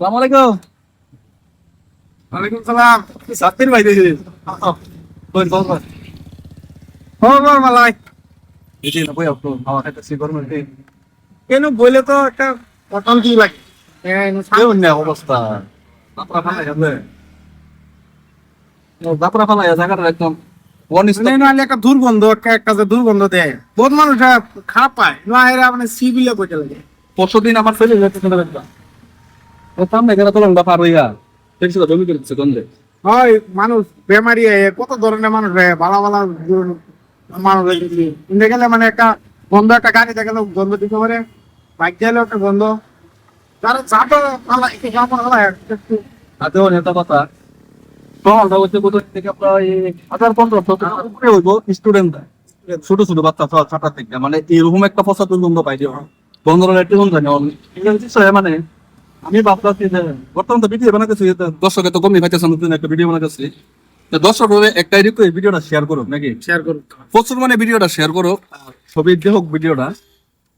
সালাম আলাইকুম। ওয়ালাইকুম সালাম। সাত্তির ভাই দেখি। বল বল বল খবর মালাই এই যে বই আপনি আমার কাছে সি গরমের দিন। কেন তো একটা অশান্তি লাগে? না অবস্থা? আপনারা ফালাই যাবে। আপনারা ফালাই জায়গাটা একদম একটা দুর্গন্ধ একটা একটা যে দুর্গন্ধ দেয়। বহুত মানুষ খারাপ পায়। না এরা মানে সিবিলে কইতে লাগে। আমার দেখলাম ও সামনে গেলে তোলন ব্যাপার হইয়া। দেখছি তো জমি করছে গন্ধে। হয় মানুষ বেমারি হয় কত ধরনের মানুষ হয় ভালো ভালো মানুষ হয় গেলে মানে একটা গন্ধ একটা গাড়িতে গেলে গন্ধ দিতে পারে। বাইক গেলে একটা গন্ধ। চাপা একটু। একটু আদেও নেতা কথা উপরে হইব ছোট ছোট বাচ্চা ছাটার থেকে। মানে এরকম একটা ফসা দুর্গন্ধ পাই জানি মানে আমি ভাবতেছি যে বর্তমান ভিডিও বানাতেছি দর্শকে তো কমই পাইতেছে নতুন একটা ভিডিও বানাতেছি দর্শক হবে একটাই রিকোয়েস্ট ভিডিওটা শেয়ার করুক নাকি? শেয়ার করুন প্রচুর মানে ভিডিওটা শেয়ার করো ছবি দেখুক ভিডিওটা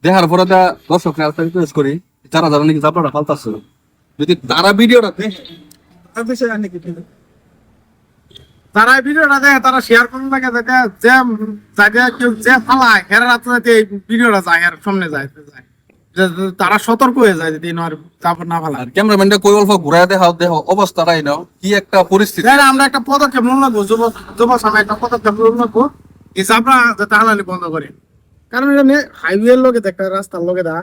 দেখার পরে তা দর্শক একটা রিকোয়েস্ট করি। যারা যারা নাকি আপনারা ফালতাছে যদি তারা ভিডিওটা দেখে তারা ভিডিওটা দেখে তারা শেয়ার করুন লাগে যে কেউ যে ফালায় এরা রাত্রে এই ভিডিওটা যায় আর সামনে যায় যায়। তারা সতর্ক হয়ে যায় যদি নয় তারপর না আর ক্যামেরাম্যানটা কই অল্প ঘুরায় দেখাও দেখো অবস্থাটাই নাও কি একটা পরিস্থিতি। তাহলে আমরা একটা পদক্ষেপ নিলাম যুব যুব সমাজ একটা পদক্ষেপ নিলাম এই চাপড়া যাতে হালালি বন্ধ করে। কারণ এটা হাইওয়ে লোকে একটা রাস্তার লোকে দা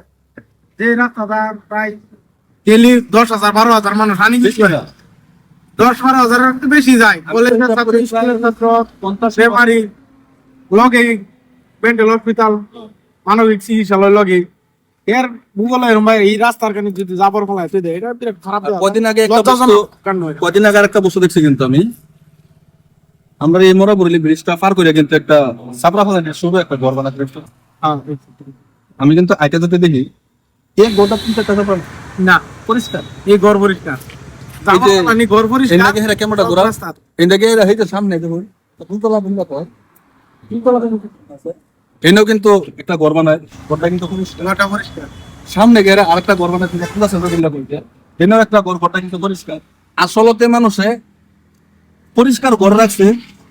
যে রাস্তাটা প্রায় ডেলি দশ হাজার বারো হাজার মানুষ হানি বেশি হয়। দশ বারো হাজার একটু বেশি যায়। কলেজের ছাত্র স্কুলের ছাত্র বেমারি লগে মেন্টাল হসপিটাল মানবিক চিকিৎসালয় লগে এর ভূগোল এরম ভাই এই রাস্তার কারণে যদি ফলায় তুই দে, এটা বিরাট খারাপ কদিন আগে একটা বস্তু কদিন আগে একটা বস্তু দেখছি কিন্তু আমি। আমরা এই মোরা বরিলি ব্রিজটা পার করে কিন্তু একটা শুরু একটা ঘর বানাতে হ্যাঁ, আমি কিন্তু আইটা যেতে দেখি এক গোটা টাকা পান না পরিষ্কার এই ঘর পরিষ্কার। এই ঘর হেরা ঘোরা। এই হইতে সামনে দেখুন। দুতলা বুঝলা তো তিনতলা আছে এনাও কিন্তু একটা ঘর বানায় ঘরটা কিন্তু পরিষ্কার। সামনে গেলে আরেকটা খোলা সেন্টার করতে এনাও একটা কিন্তু পরিষ্কার। আসলতে মানুষে পরিষ্কার ঘর রাখছে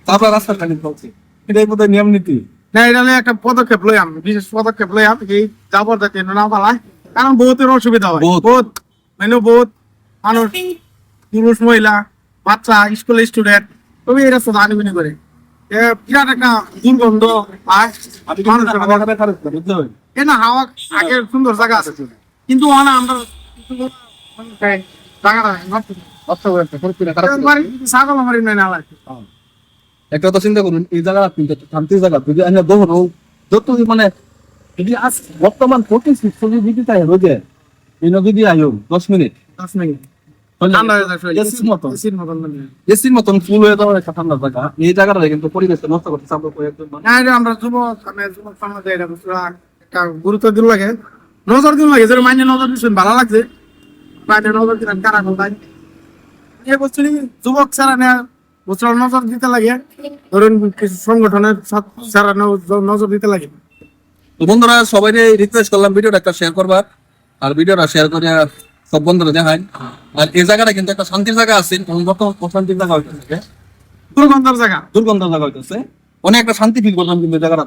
তারপর কিন্তু চলছে এটাই বোধহয় নিয়ম নীতি। না এটা নিয়ে একটা পদক্ষেপ লই আমি বিশেষ পদক্ষেপ লই আমি এই যাবর যাতে না পালায় কারণ বহুতের অসুবিধা হয়। বহুত। মানে বহুত মানুষ পুরুষ মহিলা বাচ্চা স্কুলের স্টুডেন্ট তবে এই রাস্তা আনিবিনি করে। বিরাট একটা দুর্গন্ধ আর না হাওয়া আগে সুন্দর জায়গা আছে। কিন্তু ওখানে আমরা একটা কথা চিন্তা করুন এই জায়গা কিন্তু একটা শান্তির জায়গা। যদি আমি দোহন যত মানে যদি আজ বর্তমান পরিস্থিতি যদি দিতে চাই রোজে এই দশ মিনিট। দশ মিনিট। এসির মতন। ফুল হয়ে যাওয়ার একটা ঠান্ডা জায়গা। এই জায়গাটা কিন্তু পরিবেশটা নষ্ট আমরা যুবক মানে যুবক সমাজে এটা একটা গুরুত্ব দিন লাগে। নজর দিন লাগে। যেটা মাইনে নজর দিচ্ছেন ভালো লাগছে। মাইনে নজর দিলেন কারা কোথায়? এই বস্তু যুবক ছাড়া নেয়া নজর দিতে লাগে। ধরুন কিছু সংগঠনের ছাড়া নজর দিতে লাগে। তো বন্ধুরা সবাই রিকোয়েস্ট করলাম ভিডিওটা একটা শেয়ার করবার আর ভিডিওটা শেয়ার করে সব বন্ধুরা দেখায়। আর এই জায়গাটা কিন্তু একটা শান্তির জায়গা আছে বর্তমান অশান্তির জায়গা হইতেছে। দুর্গন্ধর জায়গা। জায়গা হইতেছে। অনেক একটা শান্তি ফিল করলাম কিন্তু জায়গাটা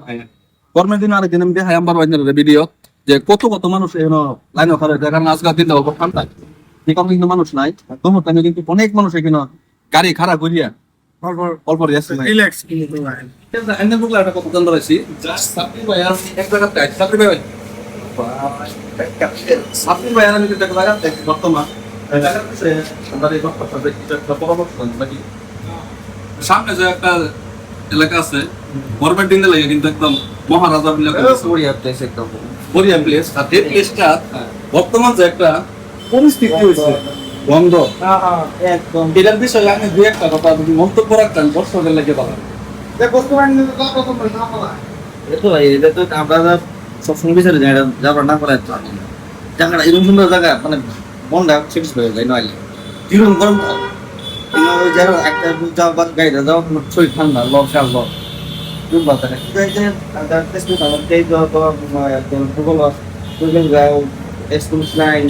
গরমের দিন আরেক দিন আমি দেখাই আমার বাইনের ভিডিও যে কত কত মানুষ এখানে লাইনে কারণ আজকাল দিন অল্প ঠান্ডা এই কারণে কিন্তু মানুষ নাই। তোমার টাইমে কিন্তু অনেক মানুষ এখানে গাড়ি খারাপ করিয়া অল্প রেস্ট রিল্যাক্স এনে বুকলা একটা কথা জানতে পারছি জাস্ট সাপ্লি ভাই আর এক জায়গাতে সাপ্লি ভাই সাপ্লি ভাই আমি কিন্তু এক বর্তমান এই আমরা এই বক্তব্য সাথে কিছু একটা পরামর্শ নাকি? সামনে যে একটা এলাকা আছে গভর্নমেন্ট দিন লাগে কিন্তু একদম মহারাজা এলাকা বড়িয়া প্লেস একদম কোরিয়ান প্লেস আর এই প্লেসটা বর্তমান যে একটা পরিস্থিতি হয়েছে বন্ধ। একদম। এটার বিষয়ে আমি দু একটা কথা যদি মন্তব্য রাখতেন দর্শকের লাগে ভাই এটা তো আমরা সবসময় বিচারে যাই এটা যাবার না করার তো। জায়গাটা এরকম সুন্দর জায়গা মানে মনটা সেটিস হয়ে যায় নইলে এরকম গরম কিন্তু ওই যারা একটা যাওয়া বা গাড়িটা যাওয়া তোমার শরীর ঠান্ডা লব শাল লব। দুম বাতা না কিন্তু এই যে তার টেস্ট আমার তেই তো তো ভূগোল ভূগোল যাও স্কুল লাইন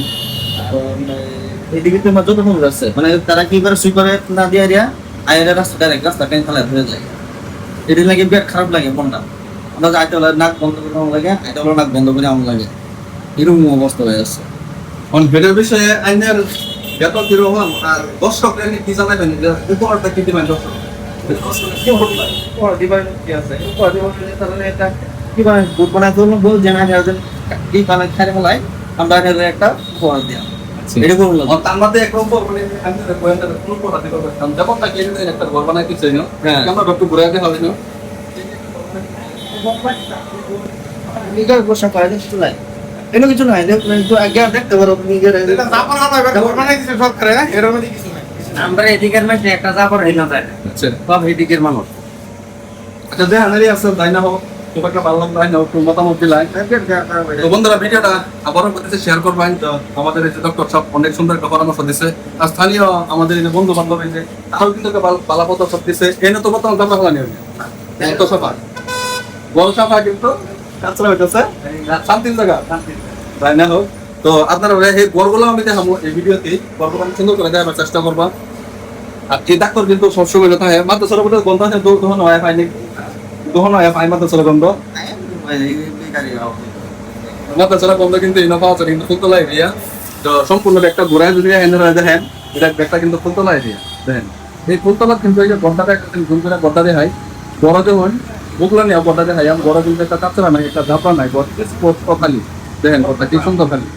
এদিকে তোমার যত যাচ্ছে মানে তারা কি করে সুইপারে না দিয়ে দিয়া আয়ের রাস্তা ডাইরেক্ট রাস্তা কেন ফেলা ধরে যায়। এটি লাগে বিরাট খারাপ লাগে মনটা যে আইতে হলে নাক বন্ধ করে আমার লাগে আইতে হলে নাক বন্ধ করে আমার লাগে। এরকম অবস্থা হয়ে যাচ্ছে অন হেডের বিষয়ে আইনের বেতন কীরকম আর দর্শকরা কি জানাবেন? উপহারটা কি দিবেন দর্শক? আমরা এখানে একটা উপহার করুন। ও তার মধ্যে এক নম্বর মানে আমি কোয়েন্টার কোন দিতে পারতাম যখন তাকে একটা ঘর বানাই দিচ্ছে না। হ্যাঁ। আমরা একটু ঘুরে হবে না? নিজের বসা পায় কিছু নাই এনে কিছু নাই দেখতে পারো নিজের সরকারে এর মধ্যে কিছু নাই। আমরা এদিকের একটা যাবার হইল যায় আচ্ছা। সব এদিকের মানুষ। আচ্ছা আছে তাই না হোক খুব একটা ভালো লাগল না একটু মতামত দিলাই। তো বন্ধুরা ভিডিওটা আবারও করতেছে শেয়ার করবেন। তো আমাদের এই যে ডক্টর সব অনেক সুন্দর একটা পরামর্শ দিছে। আর স্থানীয় আমাদের এই যে বন্ধু বান্ধব এই যে তারাও কিন্তু ভালো- পদক্ষেপ দিছে। এনে তো বর্তমান আমরা ভালো নিয়ে তো সফা বল সফা কিন্তু? কাঁচরা হইতেছে। শান্তির জায়গা। তাই না হোক তো আপনারা এই গড়গুলো আমি দেখাবো এই ভিডিওতে গড়গুলো আমি সুন্দর করে দেখাবার চেষ্টা করবা। আর এই ডাক্তার কিন্তু সবসময় কথা হয় মাত্র সরব গন্ধ আছে দোহন হয় পাইনি। দোহন হয় পাই মাত্র সরব গন্ধ। মাত্র সরব গন্ধ কিন্তু ইনো পাওয়া যায় কিন্তু ফুলতলা এরিয়া তো সম্পূর্ণ একটা ঘোরায় যদি দেখেন এটা কিন্তু ফুলতলা এরিয়া দেখেন এই ফুলতলা কিন্তু এই যে গন্ডাটা একটা ঘুম করে গন্ডা দেখাই বড় যখন বুকলা নিয়ে গোটা দেখা আমি বড় দিন একটা কাঁচরা নাই একটা ঝাপা নাই গোটা স্পোর্ট খালি। দেখেন গোটা কি সুন্দর খালি।